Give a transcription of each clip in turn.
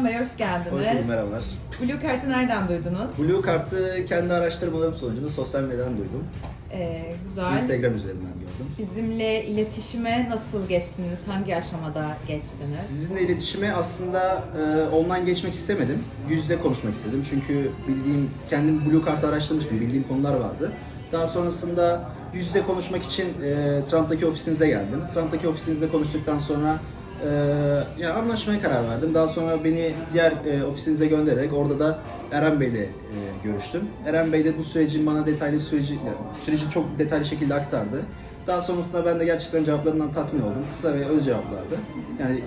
Ozan Bey hoş Hoş geldiniz. bulduk, merhabalar. Blue Kart'ı nereden duydunuz? Blue Kart'ı kendi araştırmalarım sonucunda sosyal medyadan duydum. Ee, güzel. Instagram üzerinden gördüm. Bizimle iletişime nasıl geçtiniz? Hangi aşamada geçtiniz? Sizinle iletişime aslında e, online geçmek istemedim. Yüz yüze konuşmak istedim. Çünkü bildiğim, kendim Blue Kart'ı araştırmıştım. Bildiğim konular vardı. Daha sonrasında yüz yüze konuşmak için e, Trump'taki ofisinize geldim. Trump'taki ofisinizde konuştuktan sonra e, ya anlaşmaya karar verdim. Daha sonra beni diğer e, ofisinize göndererek orada da Eren Bey'le e, görüştüm. Eren Bey de bu sürecin bana detaylı süreci, yani süreci çok detaylı şekilde aktardı. Daha sonrasında ben de gerçekten cevaplarından tatmin oldum. Kısa ve öz cevaplardı. Yani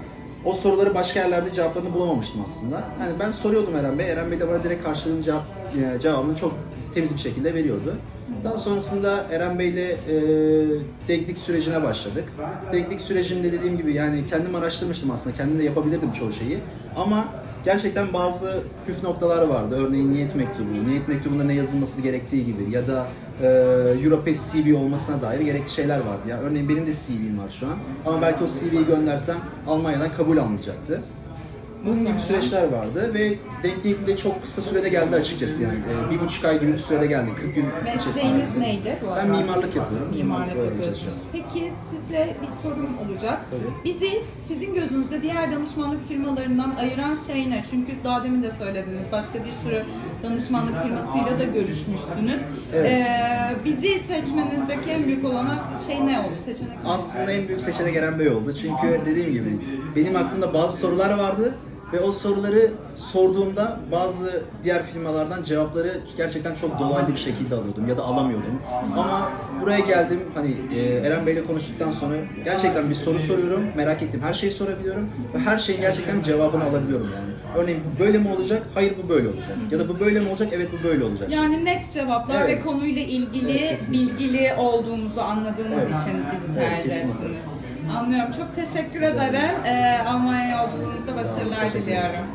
o soruları başka yerlerde cevaplarını bulamamıştım aslında. Yani ben soruyordum Eren Bey, Eren Bey de bana direkt karşılığını cevap, e, cevabını çok temiz bir şekilde veriyordu. Daha sonrasında Eren Bey'le e, denklik sürecine başladık. Denklik sürecinde dediğim gibi yani kendim araştırmıştım aslında, kendim de yapabilirdim çoğu şeyi. Ama gerçekten bazı püf noktalar vardı. Örneğin niyet mektubu, niyet mektubunda ne yazılması gerektiği gibi ya da e, Europass CV olmasına dair gerekli şeyler vardı. Ya örneğin benim de CV'm var şu an ama belki o CV'yi göndersem Almanya'dan kabul almayacaktı. Bunun gibi süreçler vardı ve denklik de çok kısa sürede geldi açıkçası yani. E, bir buçuk ay gibi bir sürede geldi. 40 gün Mesleğiniz içerisinde. neydi bu Ben arada? mimarlık yapıyorum. Mimarlık öğrenci yapıyorsunuz. çalışıyorum. Peki size bir sorum olacak. Tabii. Bizi sizin gözünüzde diğer danışmanlık firmalarından ayıran şey ne? Çünkü daha demin de söylediniz başka bir sürü danışmanlık firmasıyla da görüşmüşsünüz. Evet. Ee, bizi seçmenizdeki en büyük olan şey ne oldu? Seçenek ne? Aslında en büyük seçenek Eren Bey oldu. Çünkü dediğim gibi benim aklımda bazı sorular vardı ve o soruları sorduğumda bazı diğer firmalardan cevapları gerçekten çok dolaylı bir şekilde alıyordum ya da alamıyordum. Ama buraya geldim hani e, Eren Bey'le konuştuktan sonra gerçekten bir soru soruyorum, merak ettim her şeyi sorabiliyorum ve her şeyin gerçekten cevabını alabiliyorum yani. Örneğin böyle mi olacak? Hayır bu böyle olacak. Ya da bu böyle mi olacak? Evet bu böyle olacak. Yani net cevaplar Evet. ve konuyla ilgili Evet, kesinlikle. bilgili olduğumuzu anladığınız Evet. için bizi tercih kesinlikle. Anlıyorum. Çok teşekkür ederim. Ee, Almanya yolculuğunuzda başarılar diliyorum.